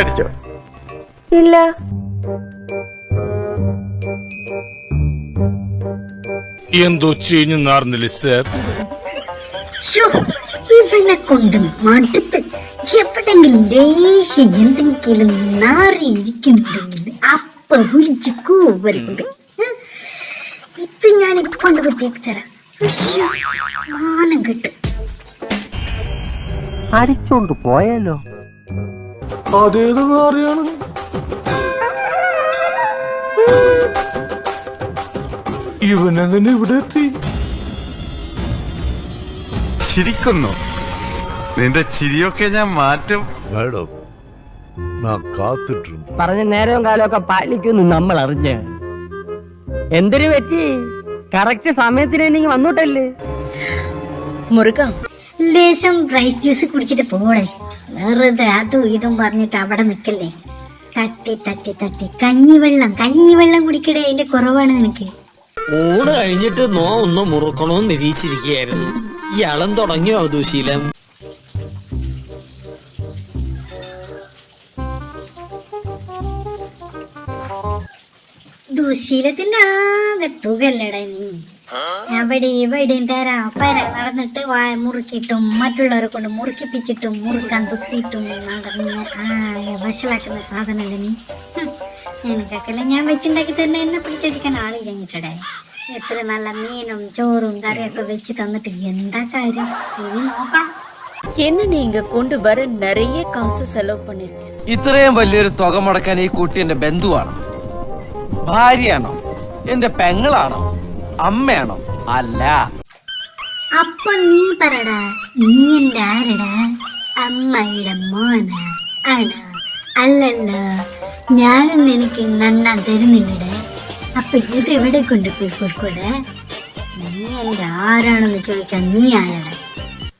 അടിച്ചോ ഇല്ല. എന്തോ ചീഞ്ഞു നാർന്നില്ലേ സാർ? ഇവനെ കൊണ്ട് മടുത്ത് എവിടെങ്കിലും ലേശം എന്തെങ്കിലും നാറിയിരിക്കുന്നുണ്ടെങ്കിൽ അപ്പ വിളിച്ച് കൂവരുണ്ട്. ഇത് ഞാൻ കൊണ്ട് വൃത്തിയാക്കി തരാം. മാനം കെട്ട്. അടിച്ചോണ്ട് പോയാലോ? അതേതെന്ന് അറിയാണ്? ഇവനെങ്ങനെ ഇവിടെ എത്തി? ചിരിക്കുന്നു. നിന്റെ ചിരിയൊക്കെ ഞാൻ മാറ്റും. മേഡം ഞാൻ പറഞ്ഞ നേരവും കാലമൊക്കെ പാലിക്കുന്നു നമ്മൾ അറിഞ്ഞ എന്തൊരു പറ്റി? കറക്റ്റ് സമയത്തിന് എനിക്ക് വന്നോട്ടല്ലേ? മുറുക ലേശം റൈസ് ജ്യൂസ് കുടിച്ചിട്ട് പോടേ വെറുതെ അതും ഇതും പറഞ്ഞിട്ട് അവിടെ നിൽക്കല്ലേ? തട്ടി തട്ടി തട്ടി. കഞ്ഞിവെള്ളം കഞ്ഞിവെള്ളം കുടിക്കടേ അതിന്റെ കുറവാണ് നിനക്ക്. ഊണ് കഴിഞ്ഞിട്ട് നോ ഒന്ന് മുറുക്കണോന്ന് നിരീക്ഷിച്ചിരിക്കുകയായിരുന്നു. ഇയാളും തുടങ്ങിയോ ദുശീലം ദുശീലത്തിന്റെ ആകെ തുകല്ലടാ നീ. അവിടെ ഇവിടെയും തരാ പര നടന്നിട്ട് വായ മുറുക്കിയിട്ടും മറ്റുള്ളവരെ കൊണ്ട് മുറുക്കിപ്പിച്ചിട്ടും മുറുക്കാൻ തുപ്പിയിട്ടും നടന്ന് ആകെ വഷളാക്കുന്ന സാധനല്ലേ നീ ഹും. നിനക്കൊക്കെ ഞാൻ വെച്ചുണ്ടാക്കി തന്നെ എന്നെ പിടിച്ചടിക്കാൻ ആള് കഴിഞ്ഞിട്ടടേ എത്ര നല്ല മീനും ചോറും കറിയൊക്കെ വെച്ച് തന്നിട്ട് എന്താ കാര്യം ഇനി നോക്കണം என்ன நீங்க கொண்டு வர நிறைய காசு செலவு பண்ணிருக்கேன் ഇത്രയും വലിയൊരു തുക മുടക്കാൻ ഈ കുട്ടി എന്റെ ബന്ധുവാണോ ഭാര്യയാണോ എന്റെ പെങ്ങളാണോ അമ്മയാണോ അല്ല. അപ്പൊ നീ പറടാ നീ എന്റെ ആരടാ അമ്മയുടെ മോന. ആണോ? അല്ലല്ല. ഞാനും നിനക്ക് നന്നാ തരുന്നില്ലടേ. അപ്പൊ ഇത് എവിടെ കൊണ്ടുപോയി കൊടുക്കൂടെ? നീ എന്റെ ആരാണെന്ന് ചോദിക്കാൻ നീ ആരാണ്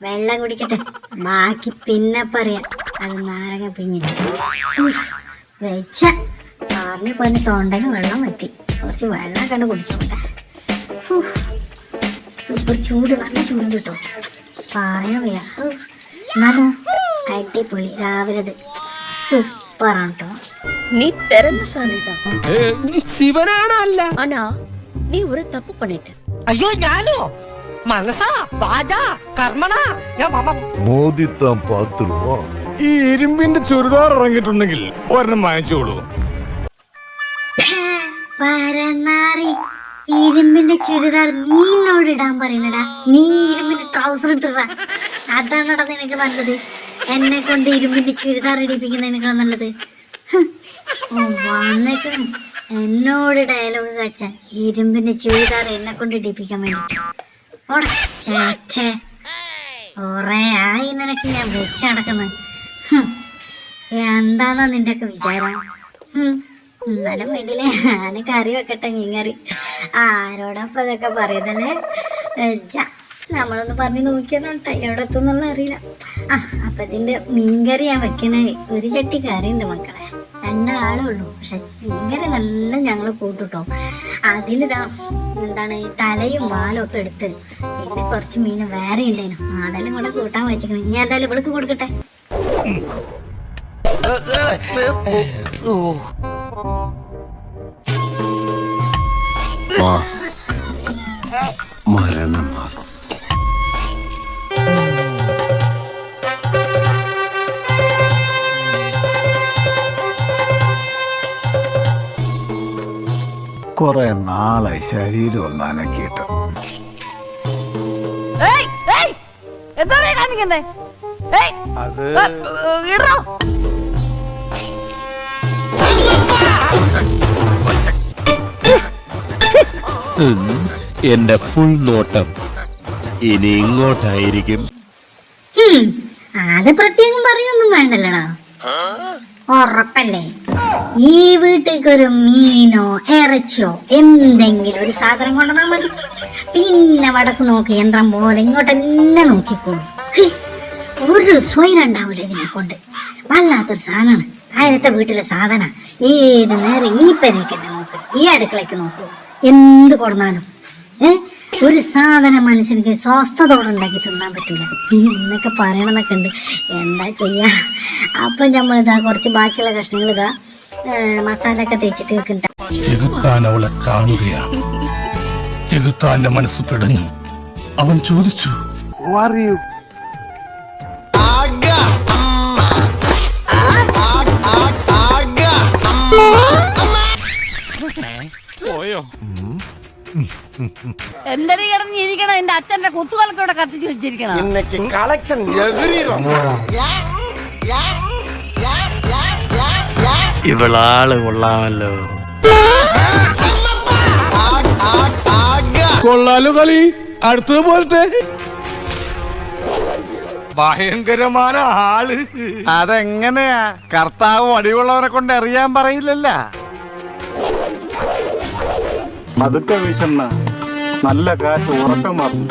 വെള്ളം കുടിക്കട്ടെ. ബാക്കി പിന്നെ പറയാം. അത് നാരങ്ങ പിഞ്ഞിട്ട് വെച്ച. ആറിന് പോയി തൊണ്ടന് വെള്ളം പറ്റി കുറച്ച് വെള്ളം കണ്ട് കുടിച്ചോട്ടെ. സൂപ്പർ ചൂട് നല്ല ചൂട് കിട്ടും പറയാൻ വയ്യ ഔ. എന്നാലും അടിപൊളി രാവിലെ അത് സൂപ്പറാണ് കേട്ടോ நீ திறமைசாலிதான் ശിവനാണ് അല്ല ஆனா நீ ஒரு தப்பு பண்ணிட்ட അയ്യോ ഞാനോ മനസ്സാ വാചാ കർമ്മണ மோதித்தான் பார்த்துருவோம் ഈ ഇരുമ്പിന്റെ ചുരിദാർ ഇറങ്ങിയിട്ടുണ്ടെങ്കിൽ ഒരെണ്ണം വാങ്ങിച്ചോളൂ ഇരുമ്പിന്റെ ചുരിദാർ നീന്നോട് ഇടാൻ പറയണടാ. നീ ഇരുമ്പിന്റെ ട്രൗസർ ഇട്ടിടാ. അതാണടാ നിനക്ക് നല്ലത്? എന്നെ കൊണ്ട് ഇരുമ്പിന്റെ ചുരിദാർ ഇടിപ്പിക്കുന്നതിനേക്കാൾ നല്ലത്? വന്നേക്കണം എന്നോട് ഡയലോഗ് കച്ച. ഇരുമ്പിന്റെ ചുരിദാർ എന്നെ കൊണ്ട് ഇടിപ്പിക്കാൻ വേണ്ടി. ഓടാ കൊറേ ആയി നിനക്ക് ഞാൻ വെച്ചടക്കുന്നത് എന്താണോ നിന്റെ ഒക്കെ വിചാരം. എന്നാലും വേണ്ടില്ലേ ഞാൻ കറി വെക്കട്ടെ മീൻ കറി ആരോടൊപ്പം ഇതൊക്കെ പറയുന്നല്ലേ? നമ്മളൊന്ന് പറഞ്ഞു നോക്കിയതാട്ടെ എവിടെ എത്തുന്നുള്ള അറിയില്ല. ആ അപ്പൊ ഇതിന്റെ മീൻകറി ഞാൻ വെക്കണേ ഒരു ചട്ടി കറി ഉണ്ട് മക്കളെ. രണ്ടാളേ ഉള്ളൂ പക്ഷെ മീൻകറി നല്ല ഞങ്ങൾ കൂട്ടുട്ടോ. അതിലിതാ എന്താണ് തലയും വാലും ഒക്കെ എടുത്ത് പിന്നെ കുറച്ച് മീൻ വേറെ ഉണ്ടേനു. അതെല്ലാം കൂടെ കൂട്ടാൻ വെച്ചിരിക്കണം ഞാൻ എന്തായാലും ഇവൾക്ക് കൊടുക്കട്ടെ. മരണമാസ് കുറെ നാളായി ശരീരം ഒന്ന് അനക്കിയിട്ട്. എന്താ കാണിക്കുന്നേ? അത് ഇടോ എന്റെ ഫുൾ നോട്ടം. ഇനി ഇങ്ങോട്ടായിരിക്കും. അത് പ്രത്യേകം പറയൊന്നും വേണ്ടല്ലടാ. ഉറപ്പല്ലേ? ഈ വീട്ടിലേക്ക് ഒരു മീനോ ഇറച്ചിയോ എന്തെങ്കിലും ഒരു സാധനം കൊണ്ടുവന്നാൽ മതി. പിന്നെ വടക്ക് നോക്കി യന്ത്രം പോലെ ഇങ്ങോട്ട് തന്നെ നോക്കിക്കോ ഒരു സ്വയം ഉണ്ടാവില്ല ഇതിനെ കൊണ്ട്. വല്ലാത്തൊരു സാധനമാണ്. ആയിരത്തെ വീട്ടിലെ സാധന. ഏത് നേരം ഈ പെരേക്ക് നോക്ക്. ഈ അടുക്കളയ്ക്ക് നോക്കൂ. എന്ത് കൊടുന്നാലും. ഏ? ഒരു സാധനം മനുഷ്യനിക്ക് സ്വസ്ഥതോടെ ഉണ്ടാക്കി തിന്നാൻ പറ്റില്ല എന്നൊക്കെ പറയണമെന്നൊക്കെ ഉണ്ട്. എന്താ ചെയ്യാ? അപ്പം ഇതാ കുറച്ച് ബാക്കിയുള്ള കഷ്ണങ്ങൾ ഇതാ മസാല ഒക്കെ തേച്ചിട്ട് വെക്കണ്ട. ചെകുത്താൻ അവളെ കാണുകയാണ്. ചെകുത്താന്റെ മനസ്സ് പിടഞ്ഞു. അവൻ ചോദിച്ചു എന്തൊരു കിടന്നിരിക്കണം? എന്റെ അച്ഛന്റെ കുത്തുകൾക്കൂടെ കത്തിച്ചു വെച്ചിരിക്കണം. കളക്ഷൻ ഇവളാൾ കൊള്ളാമല്ലോ. കൊള്ളാലോ കളി. അടുത്തത് പോരട്ടെ. ഭയങ്കരമായ ആൾ. അതെങ്ങനെയാ? കർത്താവ് അടിവുള്ളവരെ കൊണ്ട് അറിയാൻ പറയില്ലല്ല. പതുക്കെ വീശണ്ണ നല്ല കാറ്റ് ഉറക്കം മാറും.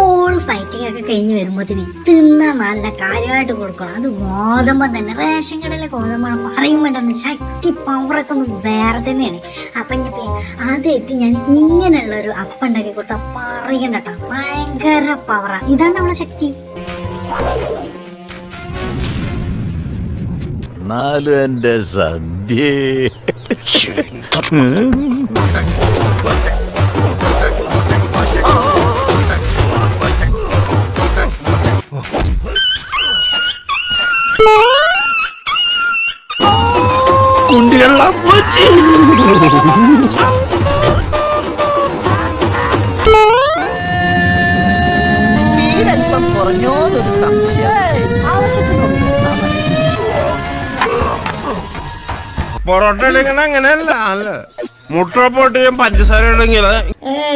ഓൾ ഫൈറ്റിംഗ് ഒക്കെ കഴിഞ്ഞ് വരുമ്പോത്തിന് തിന്നാൻ നല്ല കാര്യമായിട്ട് കൊടുക്കണം. അത് ഗോതമ്പം തന്നെ റേഷൻ കടയിലെ ഗോതമ്പാണ്. പറയും വേണ്ടെന്ന് ശക്തി പവറൊക്കെ ഒന്ന് വേറെ തന്നെയാണ്. അപ്പം ഞാൻ ആദ്യമായിട്ട് ഞാൻ ഇങ്ങനെയുള്ള ഒരു അപ്പം ഉണ്ടാക്കി കൊടുത്താൽ പറയണ്ട കേട്ടോ. ഭയങ്കര പവറാ ഇതാണ് നമ്മളെ ശക്തി. എന്നാലും എന്റെ സദ്യ സ്പീഡല്പം കുറഞ്ഞോന്നൊരു സംശയം. പൊറോട്ട എടുക്കണ അങ്ങനെയല്ല. അല്ല മുട്ട പൊട്ടിയും പഞ്ചസാര ഇടങ്ങി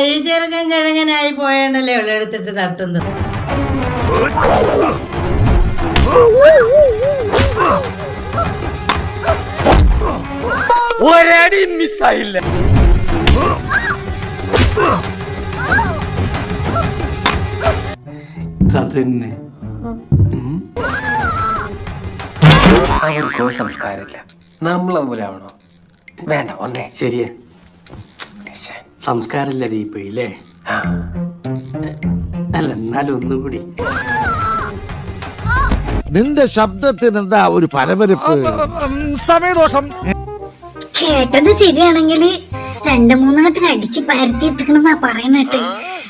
ഈ ചെറുക്കൻ കിഴങ്ങനായി പോയണ്ടല്ലേ ഉള്ള എടുത്തിട്ട് തട്ടുന്നത്. ഒരടി മിസ്സായില്ല. അതന്നെ അവർക്കോ സംസ്കാരമില്ല. നമ്മളതുപോലെ ആവണോ വേണ്ട ഒന്നേ. ശരിയെ. സംസ്കാരമില്ല ദീപ ഇല്ലേ? അല്ല എന്നാലും ഒന്നുകൂടി. നിന്റെ ശബ്ദത്തിന് എന്താ ഒരു പരപരപ്പ്? സമയദോഷം. കേട്ടത് ശരിയാണെങ്കിൽ രണ്ടു മൂന്നെണ്ണത്തിന് അടിച്ച് പരത്തിയിട്ടിക്കണെന്നാ പറയുന്നിട്ട്.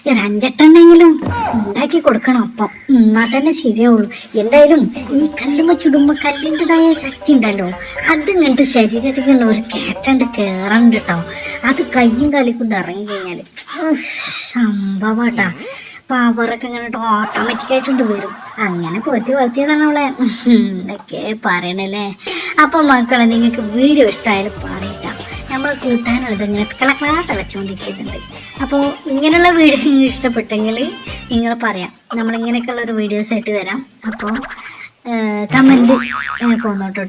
ഒരു അഞ്ചെട്ടെണ്ണെങ്കിലും ഉണ്ടാക്കി കൊടുക്കണം അപ്പം. എന്നാ തന്നെ ശരിയാവുള്ളൂ. എന്തായാലും ഈ കല്ലുമ്മ ചുടുമ്പോ കല്ലിന്റെതായ ശക്തി ഉണ്ടല്ലോ. അത് കണ്ട് ശരീരത്തിൽ ഒരു കയറ്റണ്ട് കേറണ്ട് കേട്ടോ അത് കയ്യും കാലിക്കൊണ്ട് കൊണ്ട് ഇറങ്ങി കഴിഞ്ഞാൽ സംഭവട്ടാ. പവറൊക്കെ ഇങ്ങനെ ഓട്ടോമാറ്റിക് ആയിട്ടുണ്ട് വരും. അങ്ങനെ പോറ്റി വളർത്തിയതാണ് അവളെ. എന്നൊക്കെ പറയണല്ലേ? അപ്പൊ മക്കളെ നിങ്ങൾക്ക് വീഡിയോ ഇഷ്ടമായാലും പറയട്ടാ. നമ്മളെ കൂട്ടാനുള്ളത് ഇങ്ങനെ കളക്കളാ തിളച്ചുകൊണ്ടിരിക്കുന്നുണ്ട് അപ്പോൾ ഇങ്ങനെയുള്ള വീഡിയോ നിങ്ങൾ ഇഷ്ടപ്പെട്ടെങ്കിൽ നിങ്ങൾ പറയാം. നമ്മൾ ഇങ്ങനെയൊക്കെയുള്ള ഒരു വീഡിയോസ് ആയിട്ട് തരാം അപ്പോൾ കമന്റ് പോന്നോട്ടോ.